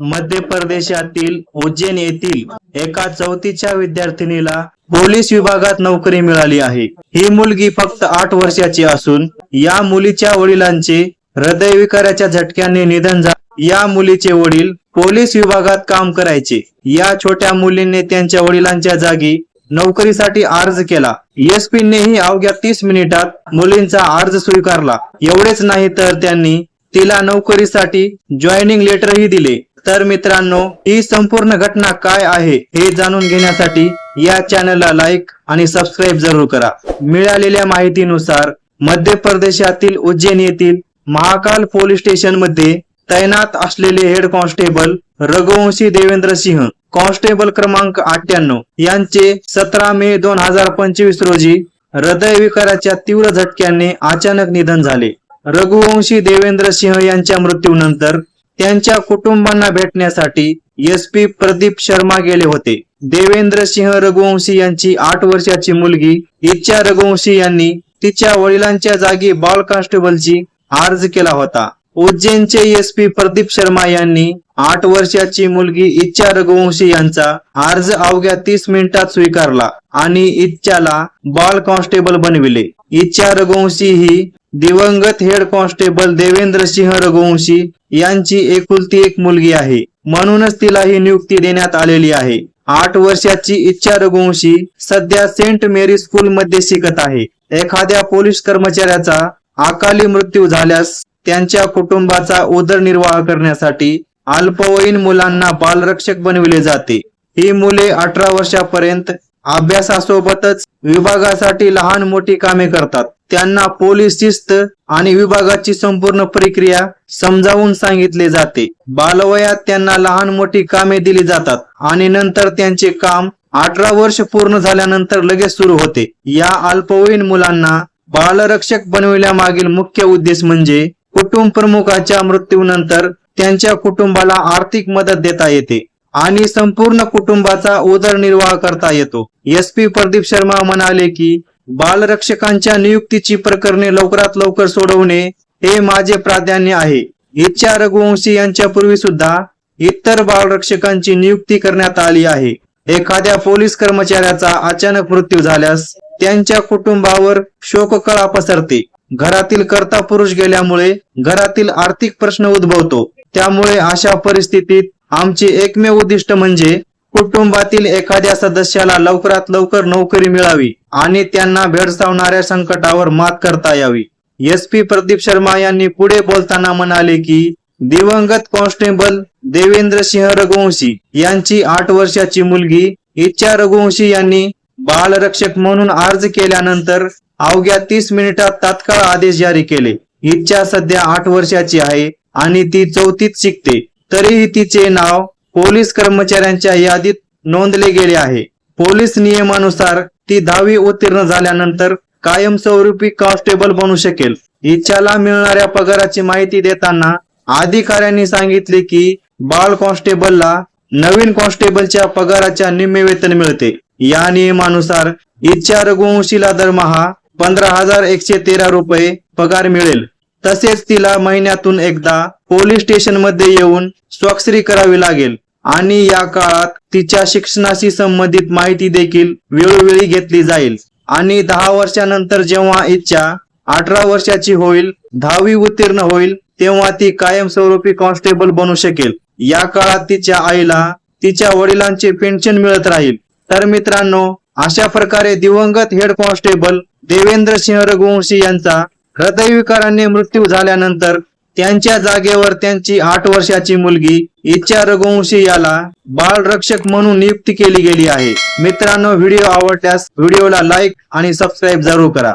मध्य प्रदेशातील उज्जैन येथील एका चौथीच्या विद्यार्थिनीला पोलीस विभागात नोकरी मिळाली आहे. ही मुलगी फक्त आठ वर्षाची असून या मुलीच्या वडिलांचे हृदयविकाराच्या झटक्याने निधन झाले या मुलीचे वडील पोलीस विभागात काम करायचे. या छोट्या मुलीने त्यांच्या वडिलांच्या जागी नोकरीसाठी अर्ज केला. एसपीनेही अवघ्या तीस मिनिटात मुलींचा अर्ज स्वीकारला. एवढेच नाही तर त्यांनी तिला नोकरीसाठी जॉईनिंग लेटरही दिले. तर मित्रांनो ही संपूर्ण घटना काय आहे हे जाणून घेण्यासाठी या चॅनलला लाईक आणि सबस्क्राईब जरूर करा. मिळालेल्या माहितीनुसार मध्य प्रदेशातील उज्जैन येथील महाकाल पोलीस स्टेशनमध्ये तैनात असलेले head constable Raghuvanshi Devendra Singh constable क्रमांक अठ्ठ्याण्णव यांचे सतरा मे दोन हजार पंचवीस रोजी हृदयविकाराच्या तीव्र झटक्याने अचानक निधन झाले. रघुवंशी देवेंद्र सिंह यांच्या मृत्यूनंतर त्यांच्या कुटुंबांना भेटण्यासाठी एस पी प्रदीप शर्मा गेले होते. देवेंद्र सिंह रघुवंशी यांची आठ वर्षाची मुलगी इच्छा रघुवंशी यांनी तिच्या वडिलांच्या जागी बाल कॉन्स्टेबलची अर्ज केला होता. उज्जैनचे एस पी प्रदीप शर्मा यांनी आठ वर्षाची मुलगी इच्छा रघुवंशी यांचा अर्ज अवघ्या तीस मिनिटात स्वीकारला आणि इच्छाला बाल कॉन्स्टेबल बनविले. इच्छा रघुवंशी ही दिवंगत हेड कॉन्स्टेबल देवेंद्र सिंह रघुवंशी यांची एकुलती एक मुलगी आहे. म्हणूनच तिला ही नियुक्ती देण्यात आलेली आहे. आठ वर्षाची इच्छा रघुवंशी सध्या सेंट मेरी स्कूल मध्ये शिकत आहे. एखाद्या पोलीस कर्मचाऱ्याचा अकाली मृत्यू झाल्यास त्यांच्या कुटुंबाचा उदरनिर्वाह करण्यासाठी अल्पवयीन मुलांना बालरक्षक बनविले जाते. ही मुले अठरा वर्षापर्यंत अभ्यासासोबतच विभागासाठी लहान मोठी कामे करतात. त्यांना पोलीस शिस्त आणि विभागाची संपूर्ण प्रक्रिया समजावून सांगितले जाते. बालवयात त्यांना लहान मोठी कामे दिली जातात आणि नंतर त्यांचे काम अठरा वर्ष पूर्ण झाल्यानंतर लगेच सुरू होते. या अल्पवयीन मुलांना बालरक्षक बनविल्यामागील मुख्य उद्देश म्हणजे कुटुंब प्रमुखाच्या मृत्यूनंतर त्यांच्या कुटुंबाला आर्थिक मदत देता येते आणि संपूर्ण कुटुंबाचा उदरनिर्वाह करता येतो. एस पी प्रदीप शर्मा म्हणाले की बालरक्षकांच्या नियुक्तीची प्रकरणे लवकरात लवकर सोडवणे हे माझे प्राधान्य आहे. इच्छा रघुवंशी यांच्या पूर्वी सुद्धा इतर बालरक्षकांची नियुक्ती करण्यात आली आहे. एखाद्या पोलीस कर्मचाऱ्याचा अचानक मृत्यू झाल्यास त्यांच्या कुटुंबावर शोककळा पसरते. घरातील कर्ता पुरुष गेल्यामुळे घरातील आर्थिक प्रश्न उद्भवतो. त्यामुळे अशा परिस्थितीत आमचे एकमेव उद्दिष्ट म्हणजे कुटुंबातील एखाद्या सदस्याला लवकरात लवकर नोकरी मिळावी आणि त्यांना भेडसावणाऱ्या संकटावर मात करता यावी. एस पी प्रदीप शर्मा यांनी पुढे बोलताना म्हणाले की दिवंगत कॉन्स्टेबल देवेंद्र सिंह रघुवंशी यांची आठ वर्षाची मुलगी इच्छा रघुवंशी यांनी बालरक्षक म्हणून अर्ज केल्यानंतर अवघ्या तीस मिनिटात तात्काळ आदेश जारी केले. इच्छा सध्या आठ वर्षाची आहे आणि ती चौथीत शिकते. तरीही तिचे नाव पोलीस कर्मचाऱ्यांच्या यादीत नोंदले गेले आहे. पोलीस नियमानुसार ती दहावी उत्तीर्ण झाल्यानंतर कायमस्वरूपी कॉन्स्टेबल बनू शकेल. इच्छाला मिळणाऱ्या पगाराची माहिती देताना अधिकाऱ्यांनी सांगितले की बाल कॉन्स्टेबलला नवीन कॉन्स्टेबलच्या पगाराच्या निम्मे वेतन मिळते. या नियमानुसार इच्छा रघुवंशीला दरमहा पंधरा हजार एकशे तेरा रुपये पगार मिळेल. तसेच तिला महिन्यातून एकदा पोलीस स्टेशनमध्ये येऊन स्वाक्षरी करावी लागेल. आणि या काळात तिच्या शिक्षणाशी संबंधित माहिती देखील वेळोवेळी घेतली जाईल. आणि दहा वर्षानंतर जेव्हा इच्छा अठरा वर्षाची होईल दहावी उत्तीर्ण होईल तेव्हा ती कायमस्वरूपी कॉन्स्टेबल बनू शकेल. या काळात तिच्या आईला तिच्या वडिलांचे पेन्शन मिळत राहील. तर मित्रांनो अशा प्रकारे दिवंगत हेड कॉन्स्टेबल देवेंद्र सिंह रघुवंशी यांचा हृदयविकाराने मृत्यू झाल्यानंतर त्यांच्या जागेवर त्यांची आठ वर्षाची मुलगी इच्छा रघुवंशी याला बाल रक्षक म्हणून नियुक्ती केली गेली आहे. मित्रांनो व्हिडिओ आवडल्यास व्हिडिओला लाईक आणि सबस्क्राईब जरूर करा.